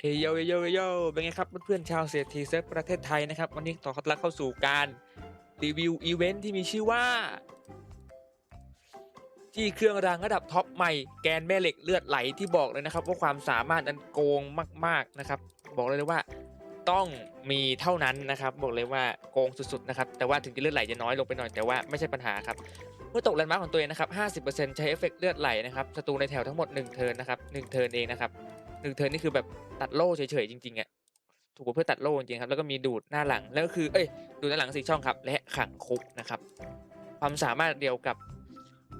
เอโยเอโยเอโยเป็นไงครับเพื่อนๆชาวเศรษฐีเซิร์ฟประเทศไทยนะครับวันนี้ต่อรับเข้าสู่การรีวิวอีเวนท์ที่มีชื่อว่า ที่เครื่องรางระดับท็อปใหม่แกนแม่เหล็กเลือดไหลที่บอกเลยนะครับ ว่าความสามารถนั้นโกงมาก ๆนะครับ บอกเลยว่าต้องมีเท่านั้นนะครับ บอกเลยว่าโกงสุดๆนะครับแต่ว่าถึงจะเลือดไหลจะน้อยลงไปหน่อยแต่ว่าไม่ใช่ปัญหาครับเมื่อตกแลนด์มาร์คของตัวเองนะครับ 50%ใช้เอฟเฟกต์เลือดไหลนะครับศัตรูในแถวทั้งหมด 1 เทิร์นนะครับ 1 เทิร์นเองนะครับ 1เทิร์นนี่คือแบบตัดโล่เฉยๆจริงๆอะถูกเพื่อตัดโล่จริงๆครับแล้วก็มีดูดหน้าหลังแล้วก็คือเอ้ยดูดหน้าหลังสี่ช่องครับ และขังคุกนะครับ ความสามารถเดียวกับ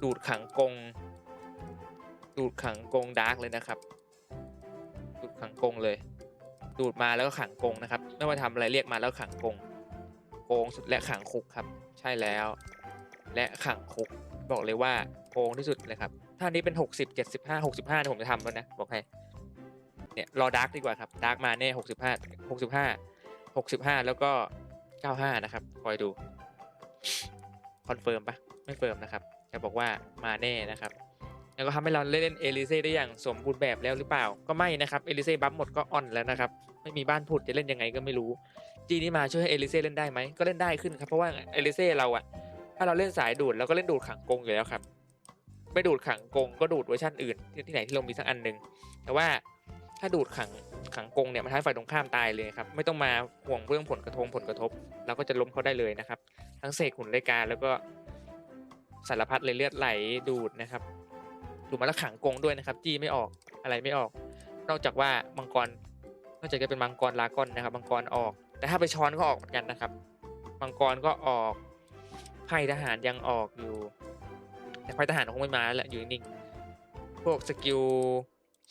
ดูดขังกง ดูดขังกงดาร์กเลยนะครับ ดูดขังกงเลย ดูดมาแล้วก็ขังกงนะครับไม่ว่าทำอะไรเรียกมาแล้วขังกงโกงสุดและขังคุกครับ ใช่แล้ว และขังคุกบอกเลยว่าโกงที่สุดเลยครับถ้านนี้เป็น 60 75 65เนี่ยผมจะทำแล้วนะบอกให้ เนี่ยรอดาร์กดีกว่าครับดาร์กมาแน่หกสิบห้าหกสิบห้าหกสิบห้าแล้วก็เก้าห้านะครับ คอยดูคอนเฟิร์มปะไม่เฟิร์มนะครับจะบอกว่ามาแน่นะครับ แล้วก็ทำให้เราเล่นเอลิเซ่ได้อย่างสมบูรณ์แบบแล้วหรือเปล่า ก็ไม่นะครับเอลิเซ่บัฟหมดก็อ่อนแล้วนะครับ ไม่มีบ้านผุดจะเล่นยังไงก็ไม่รู้ จีนี้มาช่วยให้เอลิเซ่เล่นได้ไหมก็เล่นได้ขึ้นครับเพราะว่าเอลิเซ่เราอะถ้าเราเล่นสายดูดเราก็เล่นดูดขังกงอยู่แล้วครับไม่ดูดขังกงก็ดูดเวอร์ชันอื่นที่ไหนที่เรามีสักอันหนึ่งแต่ว่า ถ้าดูดขังขังกงเนี่ยมันทำให้ฝ่ายตรงข้ามตายเลยครับไม่ต้องมาห่วงเรื่องผลกระทบผลกระทบเราก็จะล้มเขาได้เลยนะครับ ทั้งเสกหุ่นรายการแล้วก็สารพัดเลยเลือดไหลดูดนะครับดูมาแล้วขังกงด้วยนะครับ จี้ไม่ออกอะไรไม่ออก นอกจากว่ามังกรนอกจากจะเป็นมังกรลากอนนะครับมังกรออก แต่ถ้าไปช้อนก็ออกเหมือนกันนะครับมังกรก็ออกไพ่ทหารยังออกอยู่ แต่ไพ่ทหารคงไม่มาแล้วแหละอยู่นิ่งพวกสกิล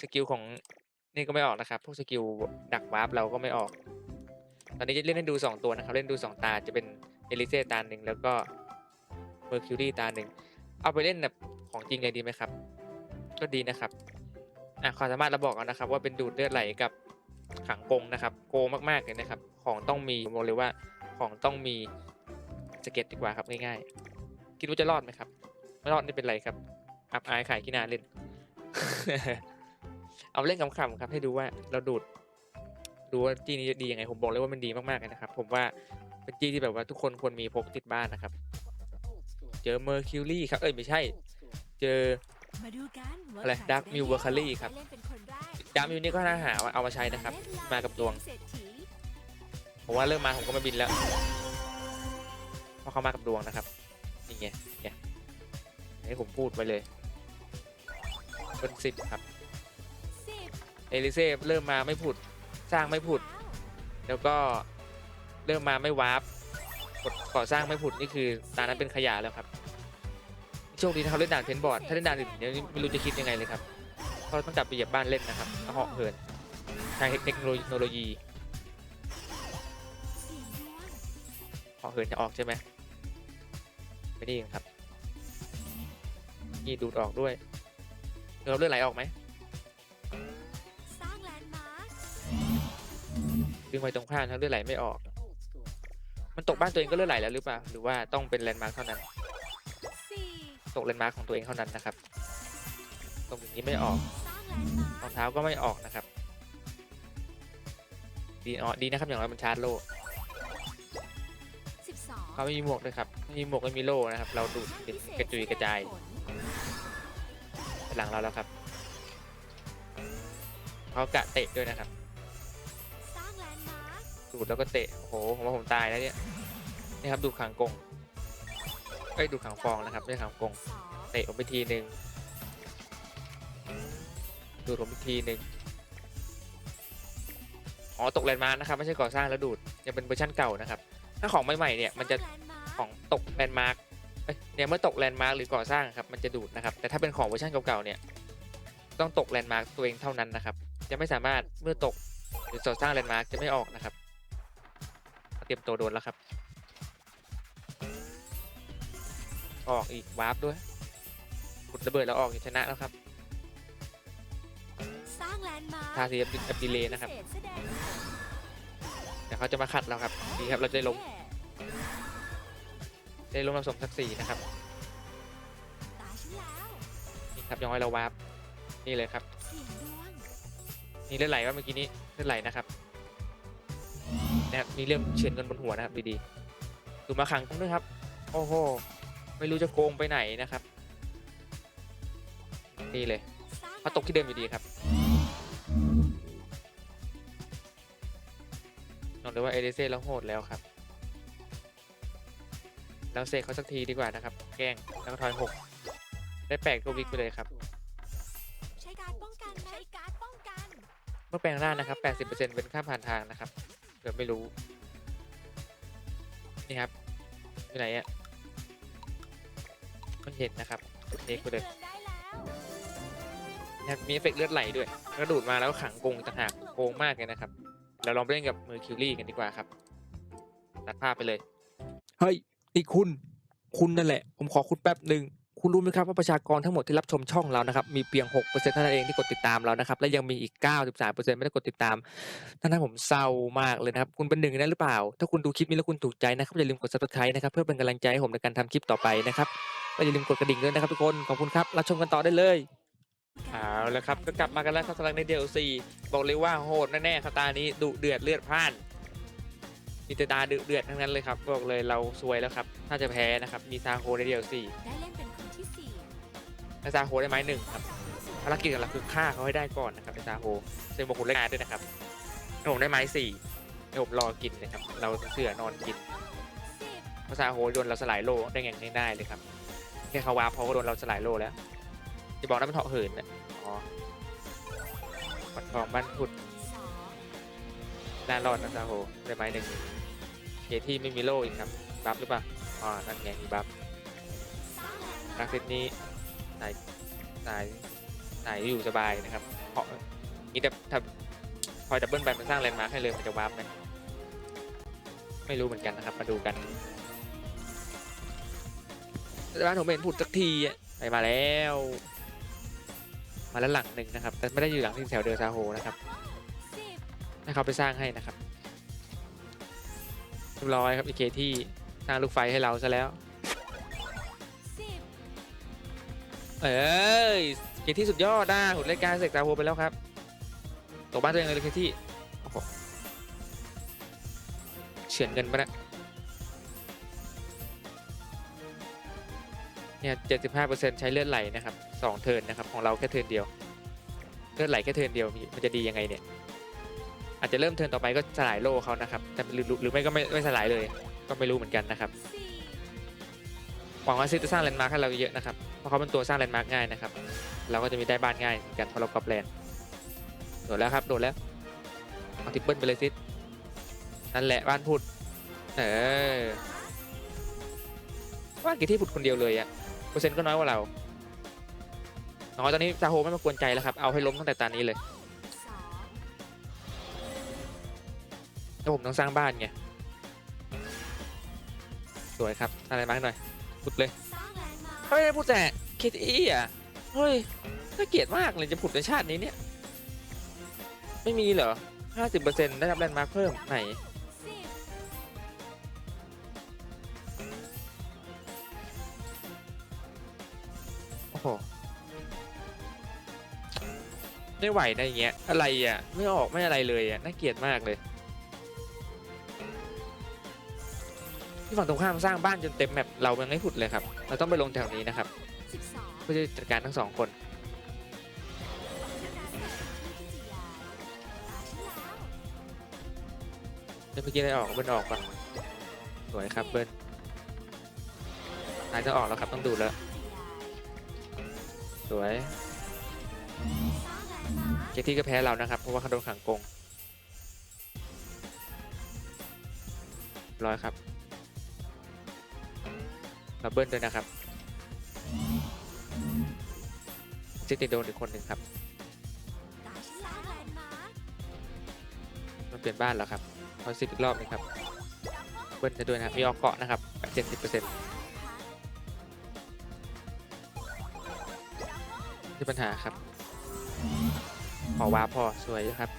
สกิลของ นี่ก็ไม่ออกนะครับ พวกสกิลดักวาร์ปเราก็ไม่ออก ตอนนี้จะเล่นให้ดู 2 ตัวนะครับ เล่นดู 2 ตาจะเป็นเอลิเซ่ตาหนึ่งแล้วก็เมอร์คิวรีตาหนึ่งเอาไปเล่นแบบของจริงเลยดีไหมครับ ก็ดีนะครับอะความสามารถเราบอกแล้วนะครับ ว่าเป็นดูดเลือดไหลกับขังกงนะครับ โกมากๆเลยนะครับ ของต้องมีบอกเลยว่าของต้องมีสเก็ตดีกว่าครับง่ายๆคิดว่าจะรอดไหมครับ ไม่รอดไม่เป็นไรครับ อับอายขายขี้หนาเล่น เอาเล่นขำๆครับ ให้ดูว่าเราดูดดูว่าจี้นี้ดียังไงผมบอกเลยว่ามันดีมากๆเลยนะครับ ผมว่าเป็นจี้ที่แบบว่าทุกคนควรมีพกติดบ้านนะครับ เจอเมอร์คิวรี่ครับเอ้ยไม่ใช่ เจออะไร Dark Milk Mercury ครับดามยูนี่ก็น่าหาว่าเอามาใช้นะครับ มากับดวงผมว่าเริ่มมาผมก็ไม่บินแล้วเพราะเขามากับดวงนะครับนี่ไงเนี่ยให้ผมพูดไปเลยเป็นสิบครับ เอลิเซ่เริ่มมาไม่ผุด สร้างไม่ผุด แล้วก็เริ่มมาไม่วาร์ปกดก่อสร้างไม่ผุดนี่คือตานั้นเป็นขยะแล้วครับโชคดีนะครับเล่นด่านเพนบอร์ดถ้าเล่นด่านอื่นเดี๋ยวนี้ไม่รู้จะคิดยังไงเลยครับเพราต้องกลับไปเหยียบบ้านเล่นนะครับเหาะเหินใช้เทคโนโลยีเหาะเหินจะออกใช่ไหมไม่ได้ครับนี่ดูดออกด้วยเลือดเลือดไหลออกไหม ดึงไปตรงข้ามทั้งเลือดไหลไม่ออก มันตกบ้านตัวเองก็เลือดไหลแล้วหรือเปล่า หรือว่าต้องเป็นแลนด์มาร์คเท่านั้น ตกแลนด์มาร์คของตัวเองเท่านั้นนะครับ ตรงอย่างนี้ไม่ออกรองเท้าก็ไม่ออกนะครับ ดีอ๋อดีนะครับอย่างไรมันชาร์จโล่เขาไม่มีหมวกด้วยครับไม่มีหมวกไม่มีโล่นะครับ เราดูดเป็นกระจุยกระจาย หลังเราแล้วครับเขากะเตะด้วยนะครับ ดูดแล้วก็เตะ โอ้โห ผมว่าผมตายแล้วเนี่ย นี่ครับดูดขังกงเอ้ยดูดขังฟองนะครับไม่ขังกง เตะผมไปทีหนึ่งดูดผมอีกทีหนึ่งอ๋อตกแลนด์มาร์คนะครับ ไม่ใช่ก่อสร้างแล้วดูดยังเป็นเวอร์ชันเก่านะครับ ถ้าของใหม่ๆเนี่ยมันจะของตกแลนด์มาร์คเนี่ยเมื่อตกแลนด์มาร์คหรือก่อสร้างครับมันจะดูดนะครับ แต่ถ้าเป็นของเวอร์ชันเก่าๆเนี่ยต้องตกแลนด์มาร์คตัวเองเท่านั้นนะครับ จะไม่สามารถเมื่อตกหรือก่อสร้างแลนด์มาร์คจะไม่ออกนะครับ เตรียมตัวโดนแล้วครับ ออกอีกวาร์ปด้วยขุดระเบิดแล้วออกอย่างชนะแล้วครับทาสีอับดีเลย์นะครับเดี๋ยวเขาจะมาขัดเราครับ ดีครับ เราจะได้ล้มได้ล้มเราสมศักดิ์ศรีนะครับนี่ครับย้อยเราวาร์ปนี่เลยครับมีเลือดไหลว่าเมื่อกี้นี้เลือดไหลนะครับ นะครับมีเรื่องเฉือนเงินบนหัวนะครับดีๆดูมาขังตรงด้วยครับ โอ้โห ไม่รู้จะโกงไปไหนนะครับ นี่เลยเขาตกที่เดิมอยู่ดีครับบอกเลยว่าเอเดเซ่เราโหดแล้วครับแล้วเซกเขาสักทีดีกว่านะครับ แกล้งแล้วก็ทอยหกได้แปลกตัววิกไปเลยครับใช้การป้องกันใช้การป้องกันเมื่อแปลงร่างนะครับ 80%เป็นค่าผ่านทางนะครับ เผื่อไม่รู้ นี่ครับอยู่ไหนอะไม่เห็นนะครับเอ็กไปเลยนะครับมีเอฟเฟกเลือดไหลด้วยกระดูดมาแล้วขังกงต่างหากโกงมากเลยนะครับ เราลองไปเล่นกับมือคิวรี่กันดีกว่าครับตัดภาพไปเลย เฮ้ยนี่คุณ คุณนั่นแหละ ผมขอคุณแป๊บหนึ่ง คุณรู้ไหมครับว่าประชากรทั้งหมดที่รับชมช่องเรานะครับมีเพียง 6%เท่านั้นเองที่กดติดตามเรานะครับและยังมีอีก 93%ไม่ได้กดติดตามทั้งนั้นผมเศร้ามากเลยนะครับ คุณเป็นหนึ่งในนั้นหรือเปล่า ถ้าคุณดูคลิปนี้แล้วคุณถูกใจนะครับอย่าลืมกด subscribe นะครับเพื่อเป็นกำลังใจให้ผมในการทำคลิปต่อไปนะครับและอย่าลืมกดกระดิ่งด้วยนะครับทุกคนขอบคุณครับรับชมกันต่อได้เลยเอาล้วครับก็กลับมากันแล้วครับสำหรับในเดลซีบอกเลยว่าโหดแน่ๆครับตานี้ดุเดือดเลือดพล่านมีแต่ตาดุเดือดทั้งนั้นเลยครับบอกเลยเราซวยแล้วครับถ้าจะแพ้นะครับมีซาโฮในเดลซี และซาโฮได้ไม้หนึ่งครับภารกิจของเราคือฆ่าเขาให้ได้ก่อนนะครับในซาโฮซึ่งบอกคุณเล่นงานด้วยนะครับผมได้ไม้สี่ผมรอกินนะครับ เราเสือนอนกินสิบเพราะซาโฮโดนเราสลายโลได้อย่างง่ายๆเลยครับแค่เขาวาร์ปเขาก็โดนเราสลายโลแล้วจะบอกนั้นเป็นเหาะเหินนะอ๋อปัดทองบ้านพุดน่ารอดนะซาโฮได้ไม้หนึ่งเคที่ไม่มีโลอีกครับบัฟหรือเปล่าอ๋อนั่นไงมีบัฟสร้างแลนด์มาร์คนักเซตนี้ สายสายสายอยู่สบายนะครับเพราะนี่แต่ถ้าพอดับเบิลไปมันสร้างแลนด์มาร์คให้เลยมันจะวาร์ปไหมไม่รู้เหมือนกันนะครับ มาดูกันแต่บ้านผมเห็นผุดสักทีอะไปมาแล้ว มาแล้วหลังหนึ่งนะครับ แต่ไม่ได้อยู่หลังที่แถวเดอซาโฮนะครับสิบให้เขาไปสร้างให้นะครับเรียบร้อยครับอีเคที่สร้างลูกไฟให้เราซะแล้ว เอ้ยเกที่สุดยอดนะหุ่นรายการเสกตาโฮไปแล้วครับตกบ้านตัวเองเลยเกที่เฉือนเงินปะนะเนี่ยเจ็ดสิบห้าเปอร์เซ็นต์ใช้เลือดไหลนะครับสองเทิร์นนะครับของเราแค่เทิร์นเดียว เลือดไหลแค่เทิร์นเดียวมันจะดียังไงเนี่ย อาจจะเริ่มเทิร์นต่อไปก็สลายโลเขานะครับแต่หรือหรือไม่ก็ไม่ไม่สลายเลย ก็ไม่รู้เหมือนกันนะครับหวังว่าซิจะสร้างแลนด์มาร์คให้เราเยอะนะครับ ราะเขาเป็นตัวสร้างแลนด์มาร์คง่ายนะครับ เราก็จะมีได้บ้านง่ายเหมือนกันเพราะเรากอบแลนด์โดดแล้วครับ โดดแล้วเอาทิปเปิลไปเลยซินั่นแหละบ้านพุดเออบ้านกี่ที่พุดคนเดียวเลยอะเปอร์เซ็นต์ก็น้อยกว่าเราน้อยตอนนี้ซาโฮไม่มากวนใจแล้วครับ เอาให้ล้มตั้งแต่ตอนนี้เลยแล้วผมต้องสร้างบ้านไงสวยครับอะไรมาร์คหน่อยพุดเลย สร้างแลนด์มาร์คเฮ้ยพูดแต่เคิดอี้อะ เฮ้ย น่าเกลียดมากเลยจะผุดในชาตินี้เนี่ย ไม่มีเหรอ 50%ได้รับแลนด์มาร์คเพิ่มไหน โอ้โห ไม่ไหวนะอย่างเงี้ย อะไรอะ ไม่ออกไม่อะไรเลยอะ น่าเกลียดมากเลย ที่ฝั่งตรงข้ามสร้างบ้านจนเต็มแมปเรายังไม่ผุดเลยครับ เราต้องไปลงแถวนี้นะครับเพื่อจะจัดการทั้งสองคนเสกที่ที่ใหญ่ตาฉันแล้วเมื่อกี้ได้ออกเบิ้ลออกก่อนสวยครับเบิ้ลนายจะออกแล้วครับต้องดูแล้ว สวยสร้างแลนด์มาร์คเจที่ก็แพ้เรานะครับ เพราะว่าเขาโดนขังกรงร้อยครับ บิ้ลด้วยนะครับเจติโดนอีกคนหนึ่งครับ มันเปลี่ยนบ้านแล้วครับขอสิบอีกรอบหนึงครับ เบิ้ลจะด้วยนะมีออกเกาะนะครับเจ็ดสิบเปอร์เซ็นต์ที่ปัญหาครับ ขอว้าพอสวยครับ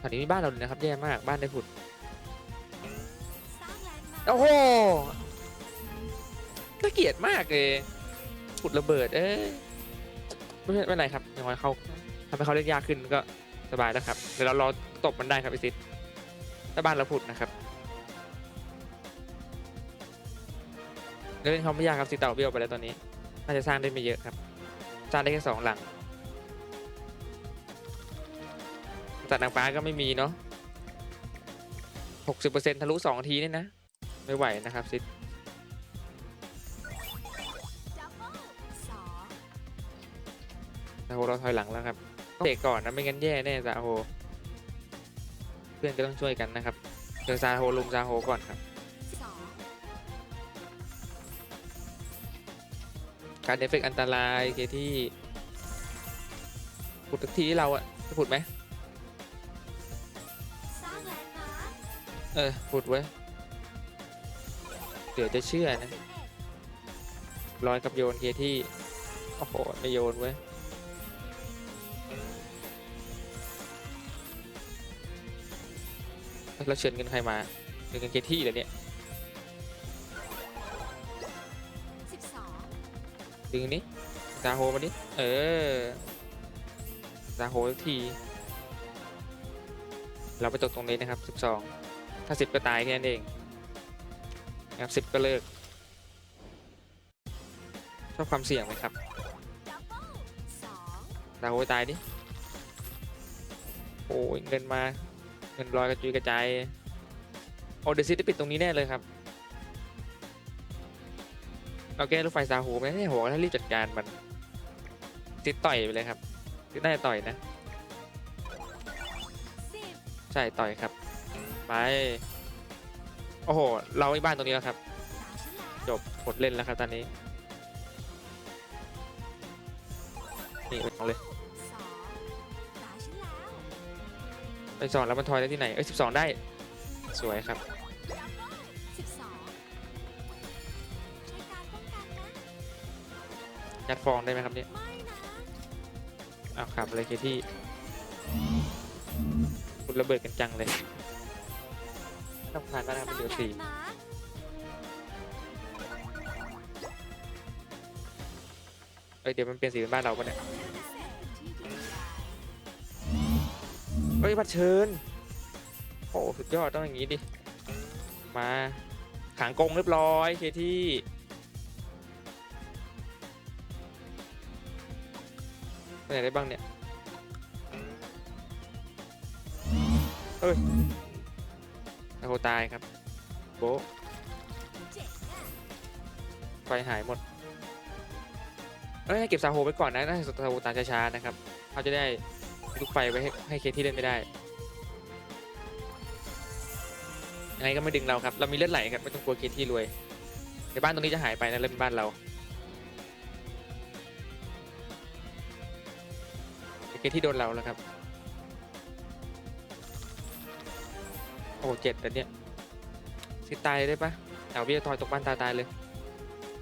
ตอนนี้มีบ้านเราเลยนะครับ แย่มากบ้านได้ผุดสร้างแลนด์มาร์คโอ้โห เกลียดมากเลยผุดระเบิด เอ้ยไม่เป็นไม่เป็นไรครับอย่างน้อยเขาทำให้เขาเล่นยากขึ้นก็สบายแล้วครับ เดี๋ยวเรารอตบมันได้ครับไอซิดถ้าบ้านเราผุดนะครับเล่นเขาไม่ยากครับซิเต่าเบี้ยวไปแล้วตอนนี้ น่าจะสร้างได้ไม่เยอะครับ สร้างได้แค่สองหลังตัดนางฟ้าก็ไม่มีเนาะหกสิบเปอร์เซ็นต์ทะลุสองทีนี่นะ ไม่ไหวนะครับซิด ถอยหลังแล้วครับต้องเตะก่อนนะไม่งั้นแย่แน่ซาโฮ เพื่อนก็ต้องช่วยกันนะครับเจอซาโฮลุมซาโฮก่อนครับสองการเอฟเฟกต์อันตรายเคที่ขุดทุกทีเราอะจะขุดไหมสร้างแลนด์มาร์คเออขุดไว้ยเดี๋ยวจะเชื่อนะสิบเอ็ดร้อยกับโยนเคที่ โอ้โหไม่โยนเว้ แล้วเชิญเงินใครมาเงินเคที่เหรเนี่ยดึงนี้ซาโฮมาดิเออซาโฮที เราไปตกตรงนี้นะครับ 12 ถ้า 10 ก็ตายแค่นั้นเองนะครับ10 ก็เลิก ชอบความเสี่ยงไหมครับดับเบิลสองซาโฮตายดิโอ้ยเงินมา เงินลอยกระจุยกระจายโอเดซิตได้ปิดตรงนี้แน่เลยครับ เราแก้รถไฟซาโฮไหมเนี่ยหัวถ้ารีบจัดการมันติดต่อยไปเลยครับติดน่าต่อยนะ ใช่ต่อยครับ ไป โอ้โห เราไอ้บ้านตรงนี้แล้วครับ จบหมดเล่นแล้วครับตอนนี้ นี่ไปเอาเลย ไปสอนแล้วมันทอยได้ที่ไหน เอ้ยสิบสองได้ สวยครับ ยัดฟองได้ไหมครับเนี่ยเอาครับเลยเคที่คุณระเบิดกันจังเลยต้องผ่านมากนะครับมันเหลือสี่เอ้ยเดี๋ยวมันเปลี่ยนสีเป็นบ้านเราปะเนี่ย เฮ้ยบัตรเชิญโอ้สุดยอดต้องอย่างนี้ดิ มาขังกงเรียบร้อยเคที่ไปไหนได้บ้างเนี่ยเฮ้ยโกตายครับ โบไฟหายหมดเอ้ยเก็บซาโฮไว้ก่อนนะน่าจะซาโฮตามช้าๆนะครับ เขาจะได้ ลูกไฟไว้ให้ให้เคที่เล่นไม่ได้ยังไงก็ไม่ดึงเราครับ เรามีเลือดไหลครับไม่ต้องกลัวเคที่รวยเดี๋ยวบ้านตรงนี้จะหายไปนะเล่นบ้านเราเคที่โดนเราแล้วครับ โอ้เจ็ดแต่เนี้ยซิตายได้ปะเอาเบี้ยทอยตกบ้านตายตายเลย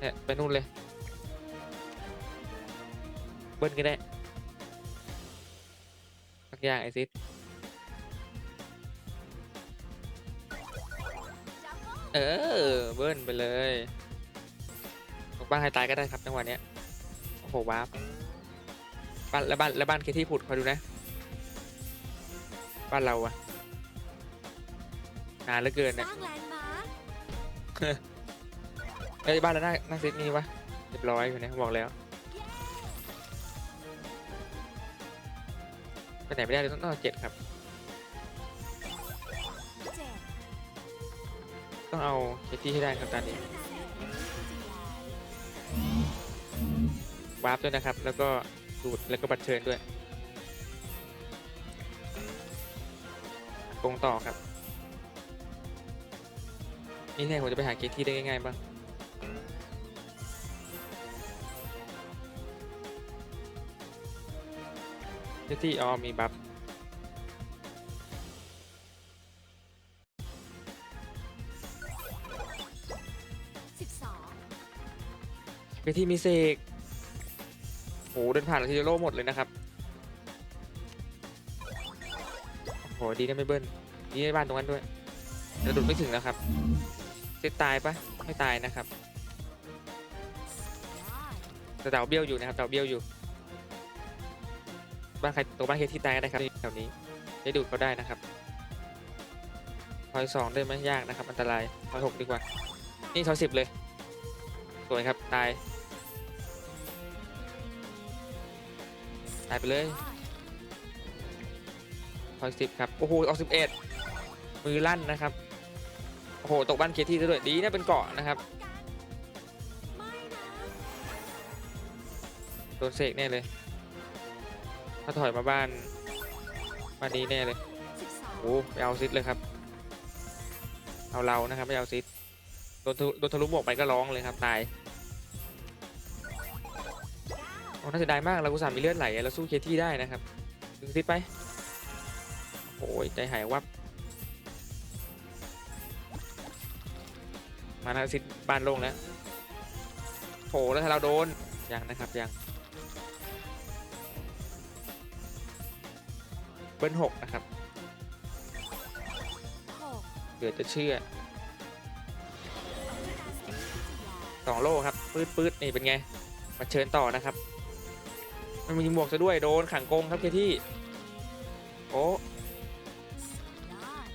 เนี่ยไปนู่นเลย เบิ้ลก็ได้ สักอย่างไอซิดดับเออ เบิ้ลไปเลยตกบ้านใครตายก็ได้ครับจังหวะเนี้ย โอ้โหวาร์ปบ้านแล้วบ้านแล้วบ้านเคที่ผุดคอยดูนะ บ้านเราอะนานเหลือเกินเนี่ยเอ้ยบ้านแล้วน้าน้าซิดมีวะเรียบร้อยอยู่เนี่ยบอกแล้ว ไปไหนไม่ได้เลยต้องต้องเอาเจ็ดครับ ต้องเอาเคที่ให้ได้ครับตอนนี้วาร์ปด้วยนะครับ แล้วก็ดูดแล้วก็บัตรเชิญด้วยกงต่อครับ นี่แน่ผมจะไปหาเกตที่ได้ง่ายๆบ้าง เกตที่อ๋อมีบัฟสิบสองเกตที่มีเสกโหเดินผ่านทีโร่หมดเลยนะครับโอ้โหดีนะไม่เบิ้ลดีในบ้านตรงนั้นด้วยแต่ดุดไม่ถึงแล้วครับเซตตายปะไม่ตายนะครับยอดแต่ดาวเบี้ยวอยู่นะครับดาวเบี้ยวอยู่ บ้านใครตัวบ้านเคที่ตายก็ได้ครับแถวนี้ได้ดูดเขาได้นะครับทอยสองได้ไหมยากนะครับ อันตรายทอยหกดีกว่า นี่ทอยสิบเลยสวยครับตายตายไปเลยทอยสิบครับ โอ้โหออกสิบเอ็ดมือลั่นนะครับ โอ้โห ตกบ้านเคที่ซะด้วยดีนะเป็นเกาะนะครับโดนเสกแน่เลย ถ้าถอยมาบ้านบ้านนี้แน่เลยสิบสองโอ้โหไปเอาซิดเลยครับ เอาเรานะครับไม่เอาซิดโดนทะโดนทะลุหมวกไปก็ร้องเลยครับตายโอ้น่าจะได้มากเรากุสามีเลือดไหลอะเราสู้เคที่ได้นะครับดึงซิดไปโอ้ยใจหายวับมาแล้วซิดบ้านโล่งแล้วโอ้แล้วถ้าเราโดนยังนะครับยัง เบิ้ลหกนะครับหกเดี๋ยวจะเชื่อสองโลครับปืดปืดนี่เป็นไงมาเชิญต่อนะครับ มันมีหมวกซะด้วยโดนขังกงครับเคที่โอ้ยอด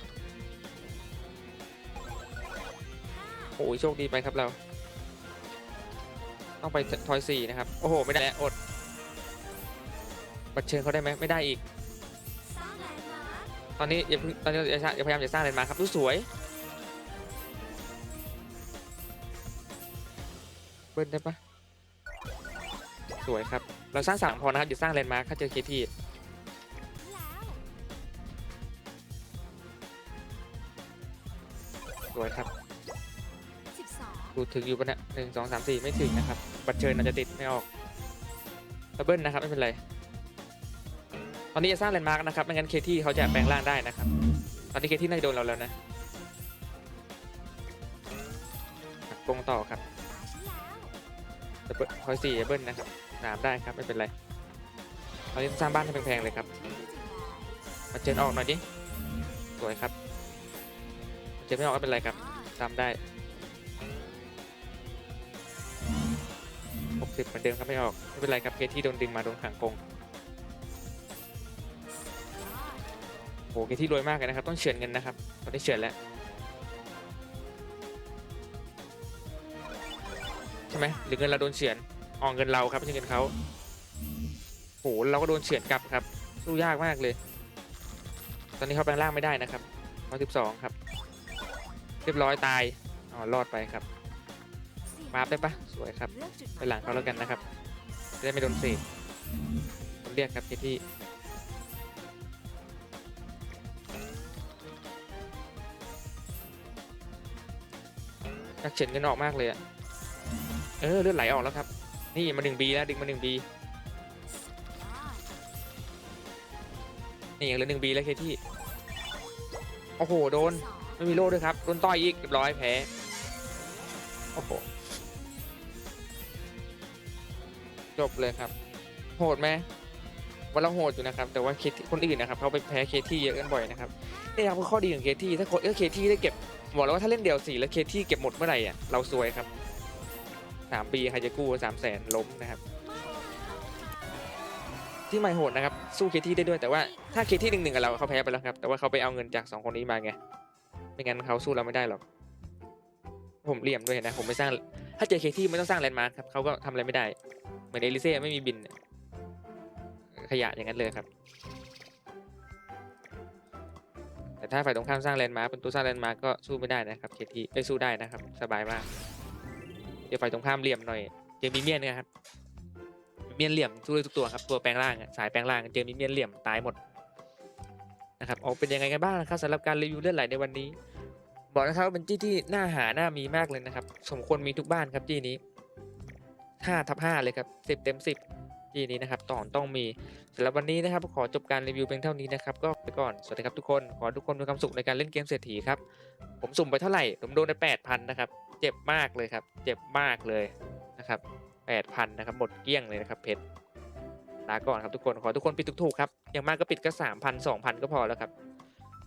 โหโชคดีไปครับเรา ต้องไปทอยสี่นะครับ โอ้โห ไม่ได้แล้วอดเชิญเขาได้ไหมไม่ได้อีก ตอนนี้อย่าเพิ่งตอนนี้อย่าอย่าพยายามจะสร้างอะไรมาครับดูสวยเบิ้ลได้ปะสวยครับ เราสร้างสามพอนะครับอย่าสร้างแลนมาร์คถ้าเจอเคที่สวยครับดูถึงอยู่ปะเนี่ยหนึ่งสองสามสี่ไม่ถึงนะครับ บัตรเชิญอาจจะติดไม่ออกดับเบิลนะครับ ไม่เป็นไร ตอนนี้จะสร้างแลนด์มาร์กนะครับไม่งั้นเคที่เขาจะแปลงร่างได้นะครับ ตอนนี้เคที่น่าจะโดนเราแล้วนะหักกรงต่อครับเบิลคอยสี่เบิลนะครับสามได้ครับไม่เป็นไรตอนนี้สร้างบ้านให้แพงๆเลยครับมาเชิญออกหน่อยดิสวยครับเชิญไม่ออกไม่เป็นไรครับยอดตามได้หกสิบเหมือนเดิมครับไม่ออกไม่เป็นไรครับเคที่โดนดึงมาโดนขังกง โหเคที่รวยมากเลยนะครับ ต้องเฉือนเงินนะครับตอนนี้เฉือนแล้วใช่ไหมหรือเงินเราโดนเฉือนออกเงินเราครับไม่ใช่เงินเขาโหเราก็โดนเฉือนกลับครับสู้ยากมากเลย ตอนนี้เขาแปลงร่างไม่ได้นะครับร้อยสิบสองครับ เรียบร้อยตายอ๋อรอดไปครับมาร์ฟได้ปะสวยครับไปหลังเขาแล้วกันนะครับจะได้ไม่โดนเสกผมเรียกครับเคที่ นักเฉียนเงินออกมากเลยอะเออเลือดไหลออกแล้วครับ นี่มาหนึ่งบีแล้วดึงมาหนึ่งบีนี่ยังเหลือหนึ่งบีแล้วเคที่โอ้โหโดนไม่มีโล่ด้วยครับโดนต่อยอีกเรียบร้อยแพ้โอ้โหจบเลยครับ โหดไหมว่าเราโหดอยู่นะครับ แต่ว่าเคที่คนอื่นนะครับเขาไปแพ้เคที่เยอะกันบ่อยนะครับนี่ครับคือข้อดีของเคที่ถ้าคนเออเคที่ได้เก็บ บอกแล้วว่าถ้าเล่นเดี่ยวสี่แล้วเคที่เก็บหมดเมื่อไหร่อะเราซวยครับสามปีใครจะกู้สามแสนล้มนะครับ ที่ไม่โหดนะครับ สู้เคที่ได้ด้วยแต่ว่าถ้าเคที่หนึ่งหนึ่งกับเราเขาแพ้ไปแล้วครับ แต่ว่าเขาไปเอาเงินจากสองคนนี้มาไงไม่งั้นเขาสู้เราไม่ได้หรอก ผมเหลี่ยมด้วยนะผมไม่สร้าง ถ้าเจอเคที่ไม่ต้องสร้างแลนด์มาร์คครับเขาก็ทำอะไรไม่ได้ เหมือนเอลิเซ่ไม่มีบินขยะอย่างนั้นเลยครับ ถ้าฝ่ายตรงข้ามสร้างแลนด์มาร์คเป็นตัวสร้างแลนด์มาร์คก็สู้ไม่ได้นะครับเคที่ไปสู้ได้นะครับ สบายมาก เดี๋ยวฝ่ายตรงข้ามเหลี่ยมหน่อย เจอมิเมียนนะครับมิเมียนเหลี่ยมสู้ได้ทุกตัวครับตัวแปลงร่างสายแปลงร่างเจอมิเมียนเหลี่ยมตายหมดนะครับเอาเป็นยังไงกันบ้างนะครับสำหรับการรีวิวเลือดไหลในวันนี้ บอกนะครับว่าเป็นจี้ที่น่าหาน่ามีมากเลยนะครับ สมควรมีทุกบ้านครับจี้นี้ห้าทับห้าเลยครับสิบเต็มสิบจี้นี้นะครับตอนต้องมี สำหรับวันนี้นะครับขอจบการรีวิวเพียงเท่านี้นะครับก็ไปก่อนสวัสดีครับทุกคนขอทุกคนมีความสุขในการเล่นเกมเศรษฐีครับผมสุ่มไปเท่าไหร่ผมโดนไปแปดพันนะครับเจ็บมากเลยครับ เจ็บมากเลยนะครับแปดพันนะครับหมดเกลี้ยงเลยนะครับเพชรลาก่อนครับทุกคนขอทุกคนปิดถูกๆครับอย่างมากก็ปิดก็สามพันสองพันก็พอแล้วครับ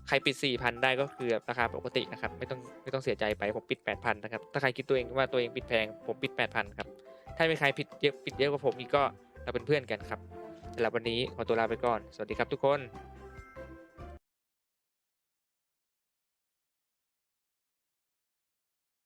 ใครปิด 4,000 ได้ก็คือราคาปกตินะครับไม่ต้องไม่ต้องเสียใจไปผมปิด 8,000 นะครับ ถ้าใครคิดตัวเองว่าตัวเองปิดแพงผมปิด 8,000 ครับ ถ้ามีใครผิดเยอะปิดเยอะกว่าผมอีกก็เราเป็นเพื่อนกันครับ สำหรับวันนี้ขอตัวลาไปก่อน สวัสดีครับทุกคน